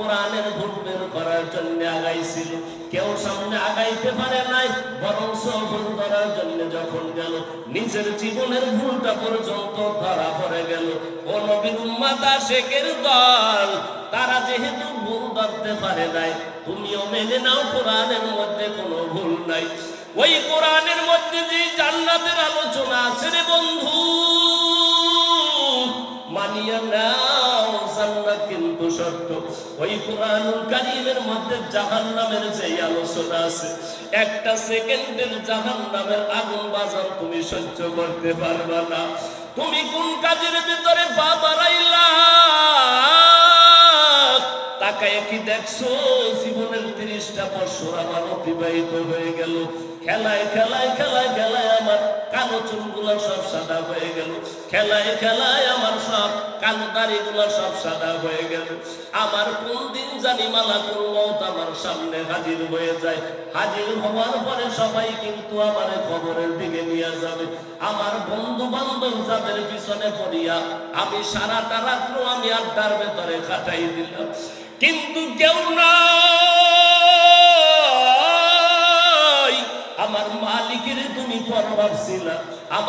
কোরআনের ভুল বের করার জন্য আগাইছিল। কেউ সামনে আগাইতে পারে নাই বরং ভুল ধরার জন্য যখন গেল, নিজের জীবনের ভুলটা পর্যন্ত ধরা পড়ে গেল। ও নবীর উম্মাতা শেখের দল, তারা যেহেতু ভুল ধরতে পারে নাই, তুমিও মেনে নাও কোরআনের মধ্যে কোনো ভুল নাই। ওই কোরআনের মধ্যে যে জান্নাতের আলোচনা আছে রে বন্ধু, মানিয়া নাও। জান্নাত কিন্তু সত্য। ওই কোরআনুল কারীমের মধ্যে জাহান্নামের যে আলোচনা আছে, একটা সেকেন্ডের জাহান্নামের আগুন বাজার তুমি সহ্য করতে পারবে না। তুমি কোন কাজের ভিতরে পা বাড়াইলা? তাকায় কি দেখছ? জীবনের তিরিশটা বছর আমার অতিবাহিত হয়ে গেল। খেলায় খেলায় খেলায় খেলায় আমার কালো চুলগুলো সব সাদা হয়ে গেল। খেলায় খেলায় আমার সব কালো দাড়িগুলো সব সাদা হয়ে গেল। আমার কোন দিন জানি মালা মত আমার সামনে হাজির হয়ে যায়। হাজির হওয়ার পরে সবাই কিন্তু আমার খবরের দিকে নিয়ে যাবে। আমার বন্ধু বান্ধব যাদের পিছনে পড়িয়া আমি সারাটা রাত্র আমি আড্ডার ভেতরে কাটাই দিলাম। কিন্তু কেউ নাই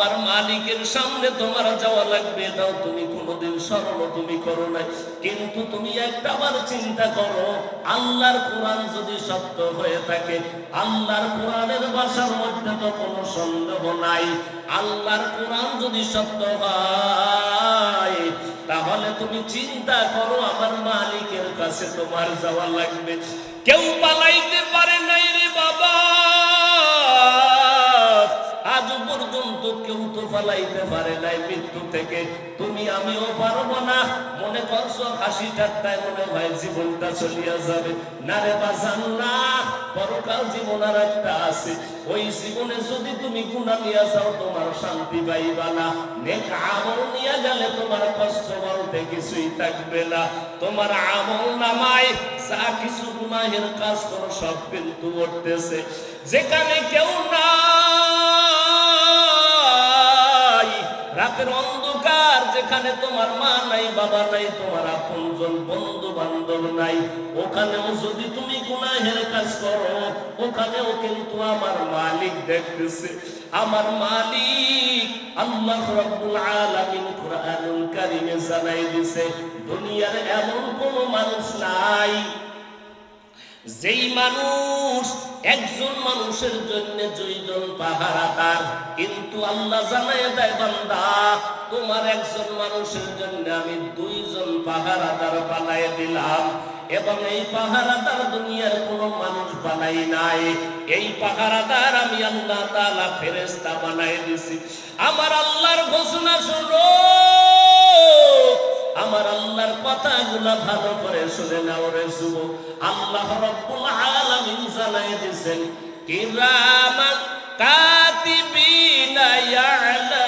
আমার মালিকের সামনে তোমার যাওয়া লাগবে। দাও, তুমি কোনোদিন স্মরণ তুমি করো নাই। কিন্তু তুমি একটা বার চিন্তা করো, আল্লাহর কোরআন যদি সত্য হয়ে থাকে, আল্লাহর কোরআনের ভাষার মধ্যে তো কোনো সন্দেহ নাই। আল্লাহর কোরআন যদি সত্য হয়, তাহলে তুমি চিন্তা করো, আমার মালিকের কাছে তোমার যাওয়া লাগবে। কেউ পালাইতে পারে নাই রে পালাইতে পারে নাই মৃত্যু থেকে। তুমি আমিও পারব না। মনে করছ হাসি ঠাট্টায় মনে হয় জীবনটা চলিয়া যাবে। না রে বাজান, না। পরকাল জীবন আর একটা আছে। ওই জীবনে যদি তুমি গুণা নিয়ে যাও, তোমার শান্তি পাইবা না। নেক আমল নিয়ে গেলে তোমার কষ্ট বলতে কিছুই থাকবে না। তোমার আমল নামায় যা কিছু গুনাহের কাজ করো, সব কিন্তু উঠতেছে। যেখানে কেউ নাই রাতের অন্ধকার যেখানে তোমার মা নাই, বাবা নাই, তোমার আপনজন বন্ধু বান্ধব নাই, ওখানেও যদি তুমি গুনাহের কাজ করো, ওখানেও কিন্তু আমার মালিক দেখতেছে। আমার মালিক আল্লাহ রাব্বুল আলামিন কুরআনুল কারীমে জানাই দিছে, দুনিয়ার এমন কোন মানুষ নাই, যেই মানুষ একজন মানুষের জন্য দুইজন পাহারাদার কিন্তু আল্লাহ জানায় দেয় বান্দা, তোমার একজন মানুষের জন্য আমি দুইজন পাহারাদার বানায় দিলাম, এবং এই পাহারাদার দুনিয়ার কোনো মানুষ বানাই নাই। এই পাহারাদার আমি আল্লাহ তালা ফেরেস্তা বানাই দিছি। আমার আল্লাহর ঘোষণা শুনো। আমার আল্লাহর কথাগুলা ভালো করে শুনে নাও রে শুভ আল্লাহ রব্বুল আলামিন জানাই দিবেন কিরামান কাতিবিনা ইয়ালামুন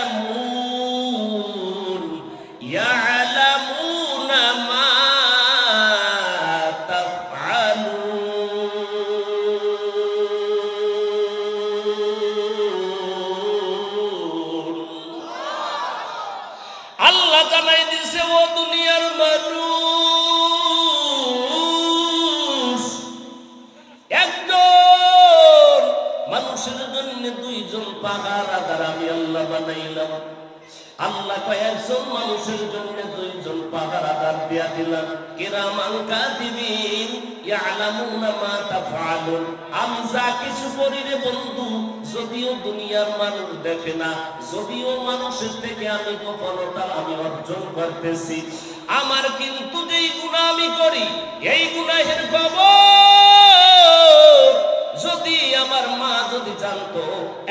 মানুষের জন্য দুইজন দিয়া দিলাম। ইয়ালামুনা মা আমি যা কিছু করি রে বন্ধু, যদিও দুনিয়ার মানুষ দেখে না, যদিও মানুষের থেকে আমি গোপনতা আমি অর্জন করতেছি। আমার কিন্তু যেই গুণা আমি করি, এই গুনাহের খবর আমার মা যদি জানতো,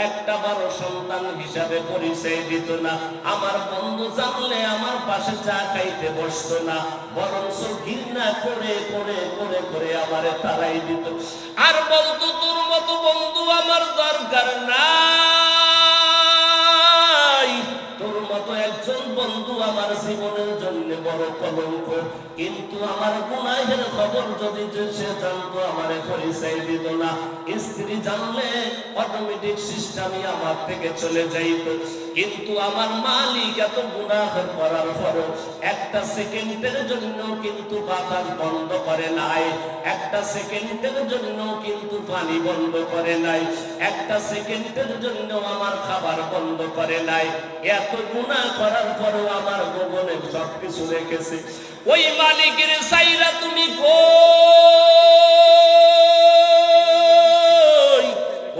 একটা বড় সন্তান হিসাবে পরিচয় দিত না। আমার বন্ধু জানলে আমার পাশে চা খাইতে বসতো না। বরং ঘৃণা করে করে করে করে আমারে তারাই দিত। আর বলতো, তোর মতো বন্ধু আমার দরকার না তোর মতো একজন বন্ধু আমার জীবনের জন্য বড় কলঙ্ক। কিন্তু আমার গুনাহের খবর যদি সে জানতো, আমারে পরিচয় দিত না। স্ত্রী জানলে অটোমেটিক সিস্টেমই আমার থেকে চলে যাইত। কিন্তু আমার মালিক এত গুনাহ করার পরও একটা সেকেন্ডের জন্য কিন্তু বাতাস বন্ধ করে নাই। একটা সেকেন্ডের জন্য কিন্তু পানি বন্ধ করে নাই। একটা সেকেন্ডের জন্য আমার খাবার বন্ধ করে নাই। এত গুনাহ করার পরও আমার গোপনে সবকিছু রেখেছে। ওই মালিকের সাইরা তুমি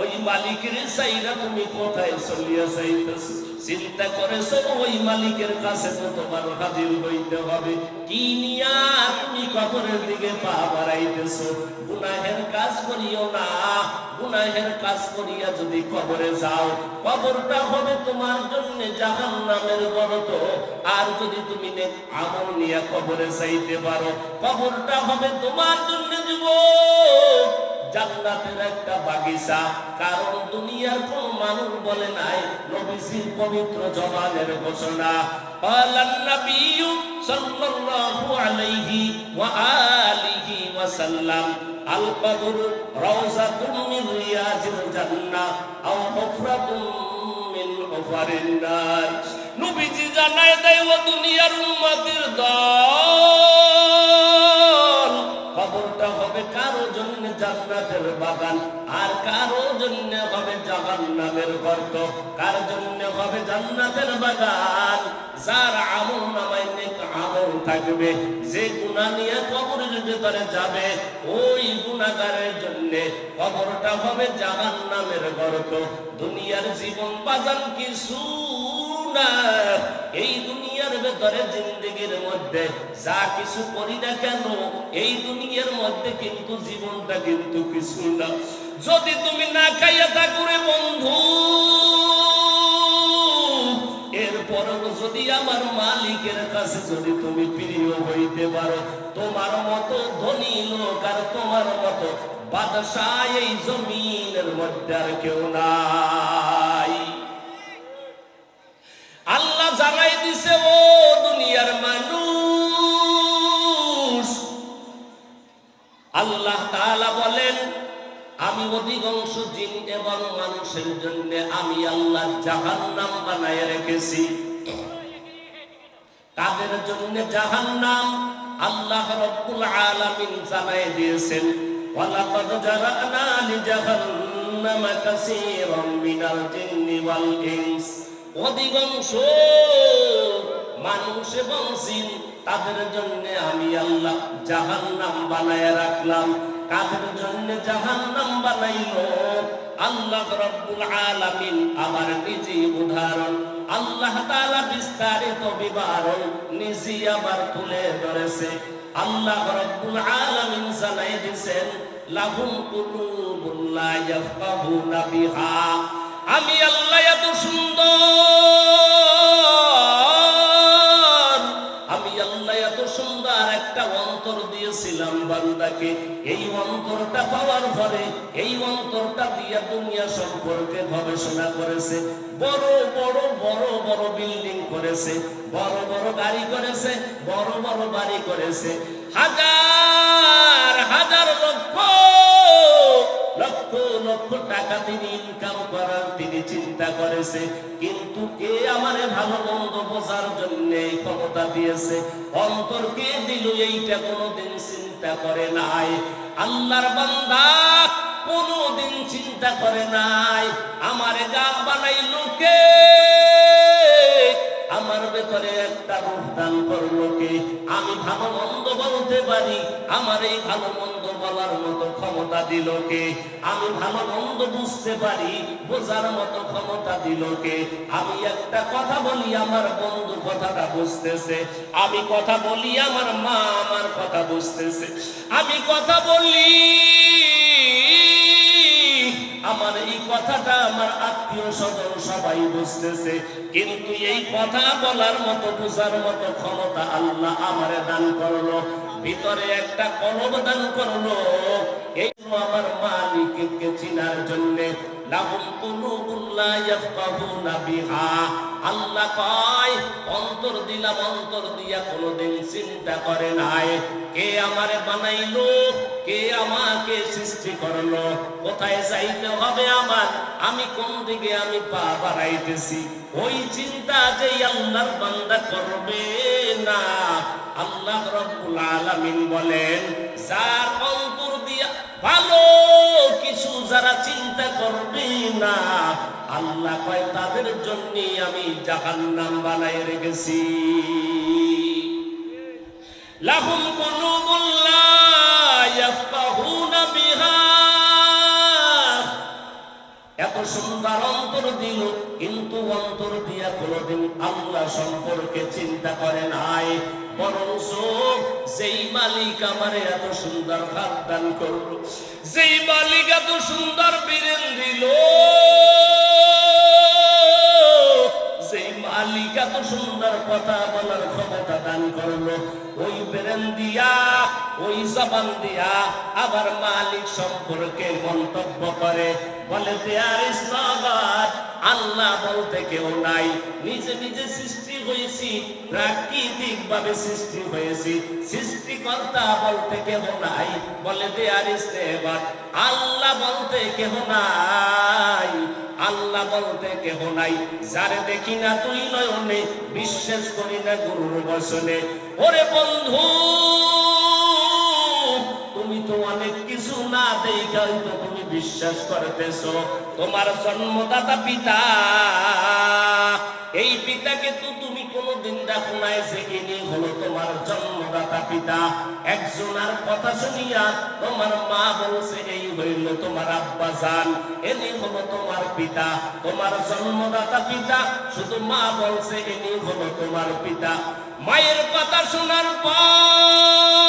ওই মালিকের সাইরা তুমি কোথায়? চলিয়া যাইতেছ। চিন্তা করেছ, ওই মালিকের কাছে তো তোমার হাজির হইতে হবে। কি নিয়া তুমি কবরের দিকে পা বাড়াইতেছো? গুনাহের কাজ করিও না। গুনাহের কাজ করিয়া যদি কবরে যাও, কবরটা হবে তোমার জন্য জাহান নামের গরত। আর যদি তুমি আমল নিয়ে কবরে যাইতে পারো, কবরটা হবে তোমার জন্য জীব জান্নাতের একটা বাগিচা, কারণ দুনিয়ার কোন মানুষ বলে নাই, নবীজির পবিত্র জবানের ঘোষণা। আলিহি ওয়া আল বাদর রাউজাতুন মিন রিয়াজিল জান্নাহ আও হুফরাতুন মিন উফারিন নার। নবীজি জানায় দেয়, ও দুনিয়ার উম্মতের দল। জান্নাতের বাগান। আর কারও জন্য হবে জাহান্নামের গর্ত, কার জন্য হবে জান্নাতের বাগান? যার আমল নামায় আমল থাকবে, যে গুনাহ নিয়ে কবরের ভিতরে যাবে, ওই গুনাহগারের জন্য কবরটা হবে জাহান্নামের গর্ত। দুনিয়ার জীবন বাজান কিছু না এই দুনিয়ার ভেতরে জিন্দগির মধ্যে যা কিছু করি না কেন, এই দুনিয়ার মধ্যে কিন্তু জীবনটা কিন্তু কিছু না। যদি তুমি না খাইয়া থাকুরে বন্ধু, এরপরও যদি আমার মালিকের কাছে যদি তুমি প্রিয় হইতে পারো, তোমার মতো ধনী লোক আর তোমার মতো বাদশাহ এই জমিনের মধ্যে আর কেউ নাই আল্লাহ জানাই দিছে ও দুনিয়ার মানুষ। আল্লাহ তাআলা বলেন, আমি অধিকাংশ জিন এবং মানুষের জন্য আমি আল্লাহ জাহান্নাম বানায় রেখেছি। তাদের জন্য জাহান্নাম আল্লাহ রব্বুল আলামিন জানাই দিয়েছেন। ওয়ালাকাদ জারানা লিজাহান্নামা কাসীরাম মিনাল জিন্নি ওয়াল ইনস। অধিকাংশ মানুষ এবং জিন তাদের জন্য আমি আল্লাহ জাহান নাম বানায় রাখলাম। কাদের জন্য জাহান্নাম বানাইলো? আল্লাহ রব্বুল আলামিন আমার নিজে উদাহরণ। আল্লাহ তাআলা বিস্তারিত বিবরণ নিজে আবার তুলে ধরেছে। আল্লাহ রব্বুল আলামিন জানাই দিয়েছেন, লাহুম কুলুবুন লা ইয়াফকাহুনা বিহা। আমি আল্লাহ এত সুন্দর। আমি আল্লাহ এত সুন্দর একটা অন্তর দিয়েছিলাম বান্দাকে। এই অন্তরটা পাওয়ার পরে, এই অন্তরটা দিয়া দুনিয়া সম্পর্কে গবেষণা করেছে। বড় বড় বড় বড় বিল্ডিং করেছে। বড় বড় গাড়ি করেছে, বড় বড় বাড়ি করেছে। হাজার লক্ষ টাকা তিনি ইনকাম করার, তিনি চিন্তা করেছে, কিন্তু কে আমার ভালো মন্দ বোঝার জন্য ক্ষমতা দিয়েছে? অন্তর কে দিল এইটা কোনোদিন চিন্তা করে নাই। আল্লাহর বান্দা কোনোদিন চিন্তা করে নাই। আমারে গা বানাইলো কে? আমার ভেতরে একটা রূপ দান করল কে? আমি ভালো মন্দ বলতে পারি, আমার এই ভালো মন্দ বলার মতো ক্ষমতা দিল কে? আমি ভালো মন্দ বুঝতে পারি, বোঝার মতো ক্ষমতা দিল কে? আমি একটা কথা বলি, আমার বন্ধু কথাটা বুঝতেছে। আমি কথা বলি, আমার মা আমার কথা বুঝতেছে। আমি কথা বলি আমার এই কথাটা আমার আত্মীয় স্বজন সবাই বুঝতেছে। কিন্তু এই কথা বলার মতো, বোঝার মতো ক্ষমতা আল্লাহ আমারে দান করল। ভিতরে একটা কলব দান করল। এই আমার মালিককে চিনার জন্য লাহুম কুলুবুন লা ইয়াফকাহুনা বিহা। আল্লাহ কয়, অন্তর দিলাম, অন্তর দিয়া কোনোদিন চিন্তা করে নাই। কে আমারে বানাইলো? কোথায় যাইতে হবে আমার? আমি কোন দিকে আমি পা বাড়াইতেছি? ওই চিন্তা যে আল্লাহর বান্দা করবে না। আল্লাহ রব্বুল আলামিন বলেন, যার অন্তর দিয়া ভালো কিছু যারা চিন্তা করবে না, আল্লাহ কয়, তাদের জন্য আমি জাহান্নাম বানাই রেখেছি। লাহুম কুলুবুন লা ইয়াফকাহুনা বিহা এত সুন্দর অন্তর দিল, কিন্তু অন্তর দিয়া কোনদিন আল্লাহ সম্পর্কে চিন্তা করে নাই। বরঞ্চ যেই মালিক আমারে এত সুন্দর হাত দান করল, যেই মালিক এত সুন্দর বীরেন দিল মালিক এত সুন্দর কথা বলার ক্ষমতা দান করল। ওই বেরেন দিয়া, ওই জবান দিয়া আবার মালিক সম্পর্কে মন্তব্য করে। বলে, দেয়ার ইসলাম আল্লাহ বলতে কেউ নাই। নিজে নিজে সৃষ্টি হয়েছি প্রাকৃতিক ভাবে সৃষ্টি হয়েছি। সৃষ্টিকর্তা বলতে কেউ নাই, বলে আল্লাহ বলতে কেউ নাই, আল্লাহ বলতে কেহ নাই। যারে দেখি না তুই নয়নে, বিশ্বাস করি না গুরুর বসনে ওরে বন্ধু, তুমি তো অনেক কিছু না দেখাই তো তুমি বিশ্বাস করতেছো। তোমার জন্মদাতা পিতা এই পিতাকে তো তুমি কোনোদিন দেখো নাই, যে ইনি হলো তোমার জন্মদাতা পিতা। একজনের কথা শুনিয়া তোমার মা বলছে, এই হইল তোমার আব্বা জান এনি হলো তোমার পিতা, তোমার জন্মদাতা পিতা, শুধু মা বলছে, ইনি হলো তোমার পিতা। মায়ের কথা শোনার পর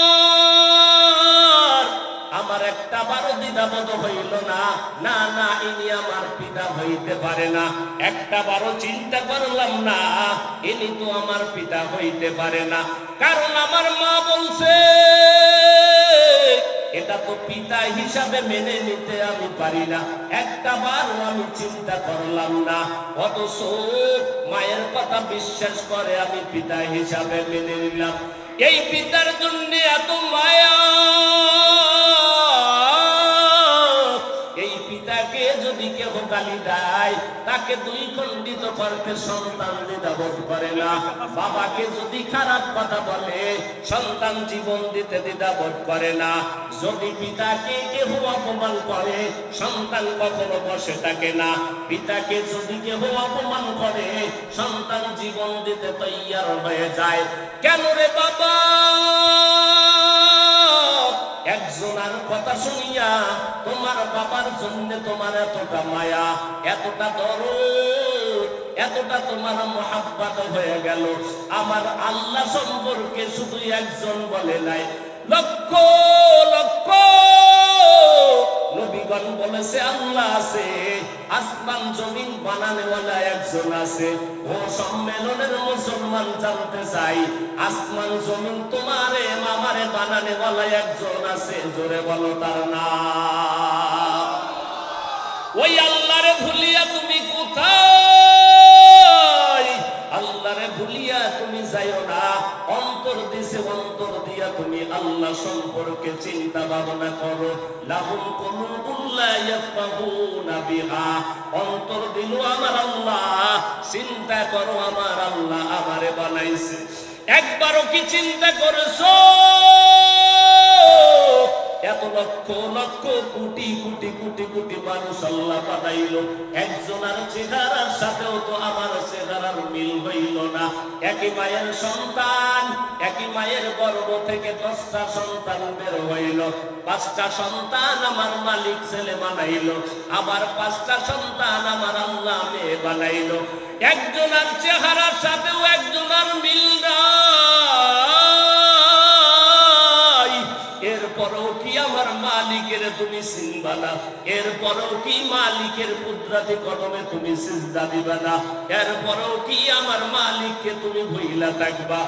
বারো দ্বিধাবোধ হইল না না না, ইনি আমার পিতা হইতে পারে না। একটা বারো চিন্তা করলাম না, ইনি তো আমার পিতা হইতে পারে না। কারণ আমার মা বলছে, এটা তো পিতা হিসাবে মেনে নিতে আমি পারি না। একটা বারও আমি চিন্তা করলাম না। অথচ মায়ের কথা বিশ্বাস করে আমি পিতা হিসাবে মেনে নিলাম। এই পিতার জন্য এত মায়া গালি দেয় তাকে দুই খণ্ডিত করতে সন্তান দ্বিধাবোধ করে না। বাবাকে যদি খারাপ কথা বলে, সন্তান জীবন দিতে দ্বিধাবোধ করে না। যদি পিতাকে কেহ অপমান করে, সন্তান কখনো বসে থাকে না। পিতাকে যদি কেহ অপমান করে, সন্তান জীবন দিতে তৈয়ার হয়ে যায়। কেন রে বাবা? একজনের কথা শুনিয়া তোমার বাবার জন্য তোমার এতটা মায়া, এতটা দরদ, এতটা তোমার মহাব্বাত হয়ে গেল। আমার আল্লাহ সম্পর্কে শুধু একজন বলে নাই, লক্ষ লক্ষ নবীগণ বলেছে, আল্লাহ আছে। আসমান, জমিন, বানানেওয়ালা একজন আছে। ও সম্মেলনের মুসলমান জানতে চাই, আসমান, জমিন তোমারে, মামারে, বানানেওয়ালা একজন আছে। জোরে বলো তার না আল্লাহরে ভুলিয়া তুমি যাইও না, অন্তর দিছে, অন্তর দিয়া তুমি আল্লাহ সম্পর্কে চিন্তা ভাবনা করো। লাহুম কুলুবুল্লা ইয়াফকাহুনা বিহা, অন্তর দিলো আমার আল্লাহ, চিন্তা করো আমার আল্লাহ আমারে বানাইছে। একবারও কি চিন্তা করেছ? এত লক্ষ লক্ষ, কোটি কোটি কোটি কোটি মানুষ আল্লাহ বানাইল। একজনের চেহারার সাথেও তো আমার চেহারার মিল হইল না। একই মায়ের সন্তান, একই মায়ের গর্ভ থেকে দশটা সন্তান বের হইল। পাঁচটা সন্তান আমার মালিক ছেলে বানাইল। আবার পাঁচটা সন্তান আমার আল্লাহ মেয়ে বানাইল। একজনের চেহারার সাথেও একজনের মিল নাই। এরপরও আমার মালিকের তুমি চিনবা না এরপরও কি মালিকের কুদরাতি কদমে তুমি সিজদা দিবা না? এরপরও কি আমার মালিককে তুমি ভুইলা থাকবা?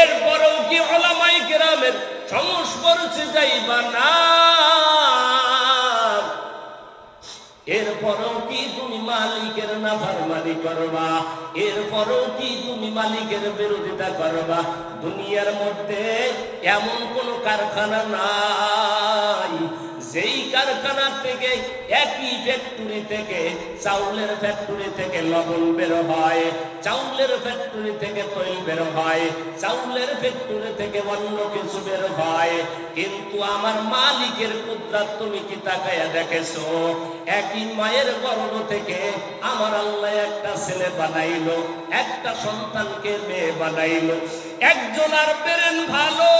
এরপরও কি ওলামাই গ্রামের সংস্পর্শে যাইবা না? এরপরেও কি তুমি মালিকের নাফরমানি করবা? এরপরও কি তুমি মালিকের বিরোধিতা করবা? দুনিয়ার মধ্যে এমন কোন কারখানা নাই যেই কারখানা থেকে একই ফ্যাক্টরি থেকে চাউলের ফ্যাক্টরি থেকে লবণ বের হয়, চাউলের ফ্যাক্টরি থেকে তৈল বের হয়, চাউলের ফ্যাক্টরি থেকে অন্য কিছু বের হয়। কিন্তু আমার মালিকের কুদরাত তুমি কি তাকায়া দেখেছ? একই মায়ের গর্ভ থেকে আমার আল্লাহ একটা ছেলে বানাইলো, একটা সন্তানকে মেয়ে বানাইলো। একজন আর পেরেন ভালো।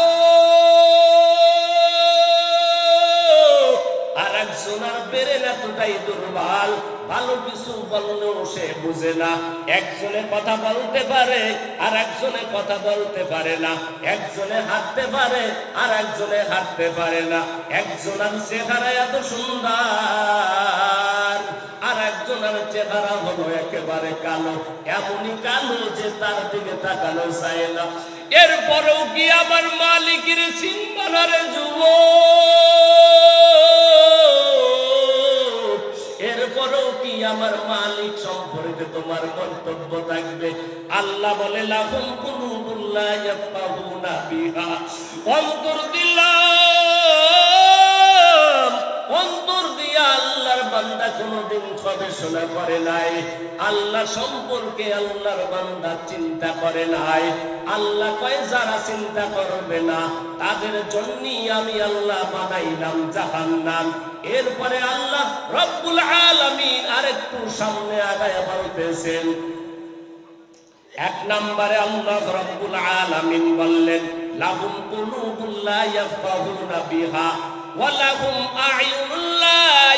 আর একজন আর বেরেন এতটাই দুর্বল, ভালো কিছু বললেও সে বুঝে না। একজনে কথা বলতে পারে, আর একজনে কথা বলতে পারে না। একজনে হাঁটতে পারে, আর একজনে হাঁটতে পারে না। একজনের চেহারা এত সুন্দর, আর একজনের চেহারা হলো একেবারে কালো। এমনই কালো যে তার দিকে তাকানো চায় না। এরপরেও কি আমার মালিকের চিন্তানারে যুবক? আমার মালিক সম্পর্কে তোমার মন্তব্য থাকবে। আল্লাহ বলে অন্তর দিলাম অন্তর বান্দা কোনোদিন গবেষণা করে নাই। আল্লাহ সম্পর্কে আল্লাহর বান্দা চিন্তা করে নাই। আল্লাহ কয়, যারা চিন্তা করবে না, তাদের জন্যই আমি আল্লাহ বানাইলাম জাহান্নাম। এরপরে আল্লাহ রব্বুল আলামিন আরেকটু সামনে আগায় বলতেছেন। এক নম্বরে আল্লাহ রব্বুল আলামিন বললেন, লাহুম কুলুবুল লা ইয়াফকাহুনা বিহা, ওয়া লাহুম আ'য়ুনুল লা ইউবসিরুনা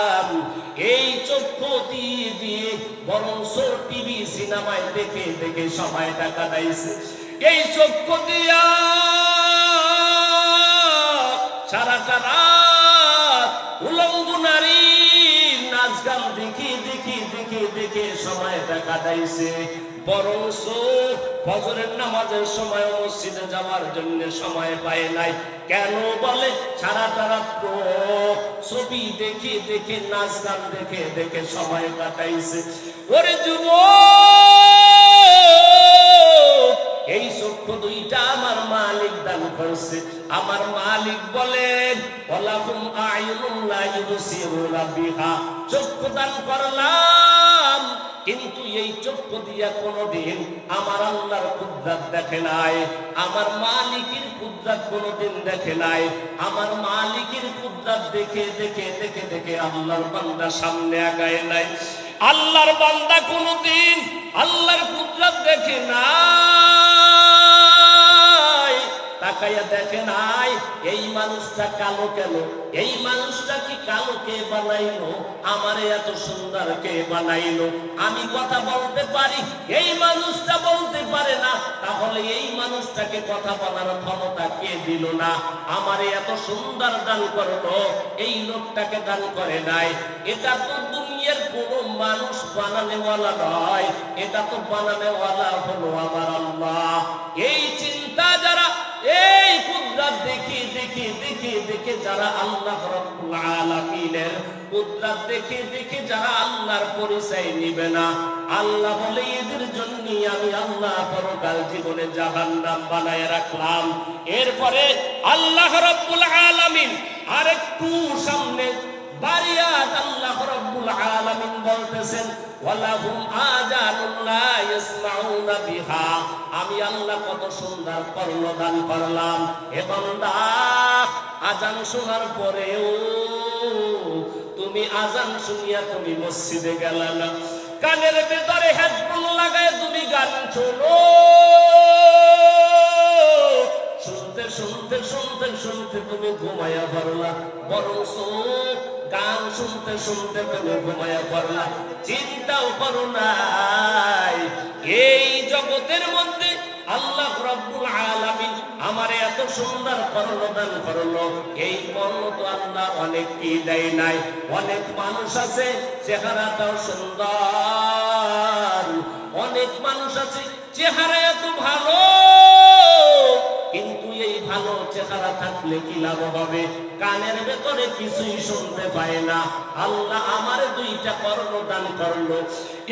এই চক্ষু দিয়ে দিয়ে বরংস টিভি সিনেমায় দেখে দেখে সময়টা কাটাইছে এই চক্ষু দিয়া সারাটা রাত উলঙ্গ নারী নাচ গান দেখি দেখি দেখি দেখে সময়টা কাটাইছে বরং ফজরের নামাজের সময় মসজিদে যাওয়ার জন্য সময় পায় নাই। কেন বলে? সারাটা রাত্র ছবি দেখে দেখে, নাচ গান দেখে দেখে সময় কাটাইছে। ওরে যুব এই চক্ষু দুইটা আমার মালিক দান করছে। আমার মালিক বলেন বলাকুম আয়ুনুন লা ইউবসিরুনা বিহা। চক্ষু দান করলাম। কিন্তু এই চক্ষু দিয়া কোনদিন আমার আল্লাহর কুদরত দেখে নাই, আমার মালিকের কুদরত কোনোদিন দেখে নাই, আমার মালিকের কুদরত দেখে দেখে দেখে দেখে আল্লাহর বান্দা সামনে আগায় নাই। আল্লাহর বান্দা কোনদিন আল্লাহর কুদরত দেখে নাই। তাকাইয়া দেখে নাই, এই মানুষটা কালো কেন? এই মানুষটা কি কালো কে বানাইলো? আমারে এত সুন্দর কে বানাইলো? আমি কথা বলতে পারি? এই মানুষটা বলতে পারে না। তাহলে এই মানুষটাকে কথা বলার ক্ষমতা কে দিল না? আমারে এত সুন্দর দান করল, এই লোকটাকে দান করে নাই। এটা তো দুনিয়ার কোনো মানুষ বানানেওয়ালা নয়। এটা তো বানানেওয়ালা হলো আমার আল্লাহ। এই চিন্তা যারা এই কুদরত দেখি দেখি দেখি, দেখে যারা আল্লাহ রাব্বুল কুদরত দেখে দেখে যারা আল্লাহর পরিচয় নিবে না। আল্লাহ বলে, এদের জন্য আমি আল্লাহ পরকাল জীবনে জাহান্নাম বানায় রাখলাম। এরপরে আল্লাহ রাব্বুল আলামিন আরেকটু সামনে বারিয়াত আল্লাহ রাব্বুল আলামিন বলতেছেন বিহা। আমি আল্লাহ কত সুন্দর কর্ণদান করলাম। এবং আজান শোনার পরেও তুমি আজান শুনিয়া তুমি মসজিদে গেলাম কানের ভেতরে হেডফোন লাগায় তুমি গান শোনো। শুনতে শুনতে শুনতে তুমি ঘুমাইয়া পারলা বরং গান শুনতে শুনতে তুমি ঘুমায়া পড়লা। চিন্তাও করো নাই, এই জগতের মধ্যে আল্লাহ রব্বুল আলামিন আমারে এত সুন্দর কর্ণ দান করল। এই কর্ণ তো আল্লাহ অনেক কি দেয় নাই। অনেক মানুষ আছে, চেহারাটাও সুন্দর। অনেক মানুষ আছে, চেহারা এত ভালো। ভালো চেহারা থাকলে কি লাভ হবে? কানের ভেতরে কিছুই শুনতে পায় না। আল্লাহ আমার দুইটা কর্ণ দান করল।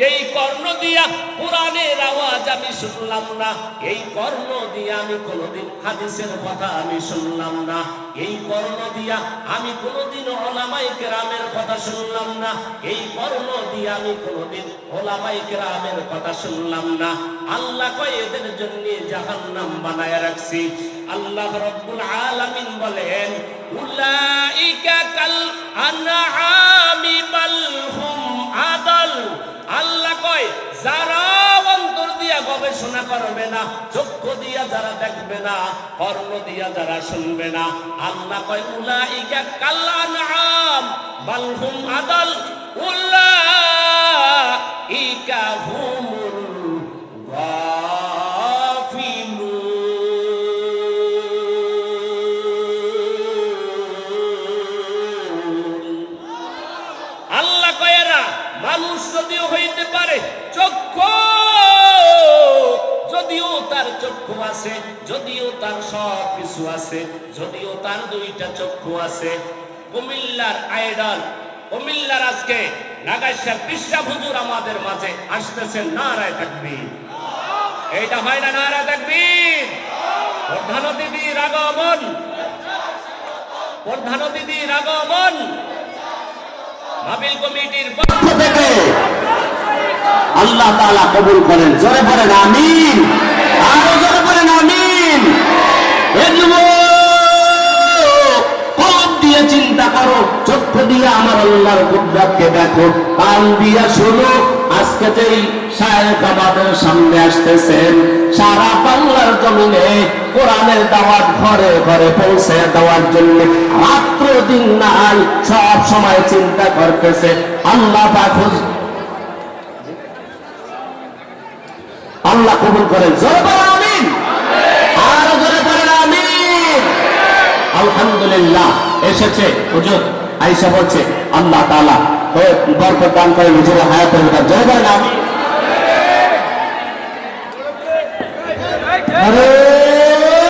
এই কর্ণ দিয়া কোরআনের আওয়াজ আমি শুনলাম না। এই কর্ণ দিয়া আমি কোনোদিন হাদিসের কথা আমি শুনলাম না। এই কর্ণ দিয়া আমি কোনোদিন ওলামাই কেরামের কথা শুনলাম না। এই কর্ণ দিয়া আমি কোনোদিন ওলামাই কেরামের কথা শুনলাম না। আল্লাহ কয়, এদের জন্য জাহান্নাম বানায় রাখছি। আল্লাহ রব্বুল আলামিন বলেন, উলাইকা কাল আনআমি বাল হুম আদাল। আল্লাহ কয়, যারা গবেষণা করবে না চক্ষু দিয়া যারা দেখবে না কর্ণ দিয়া যারা শুনবে না। আল্লাহ কয়, উলাইকা কাল আনআম বাল হুম আদাল উলাইকা হুমুল আল্লাহ মানুষ যদিও হইতে পারে, চক্ষু যদিও তার চক্ষু আছে, যদিও তার সব কিছু আছে, যদিও তার দুইটা চক্ষু আছে। কুমিল্লার আইডল, কুমিল্লার আজকে নাগাইশার বিশ্বাস হুজুর আমাদের মাঝে আসতেছেন নারায় থাকবি এইটা হয় না নারায় থাকবি প্রধান দিদির আগমন প্রধান দিদির আগমন মাহফিল কমিটির পক্ষ থেকে আল্লাহ তাআলা কবুল করেন। জোরে বলেন, আমিন। আরও জোরে বলেন, আমিন। ঘরে পৌঁছে দেওয়ার জন্য মাত্র দিন নাই, সব সময় চিন্তা করতেছে। আল্লাহ আল্লাহ কবুল করেন। জোরে জোরে আলহামদুলিল্লাহ, এসেছে। হুজুর, আইসা বলছে, আল্লাহ তালা বরফ দান করেন, হুজুরের হায়াতের জয় বলেন আমিন।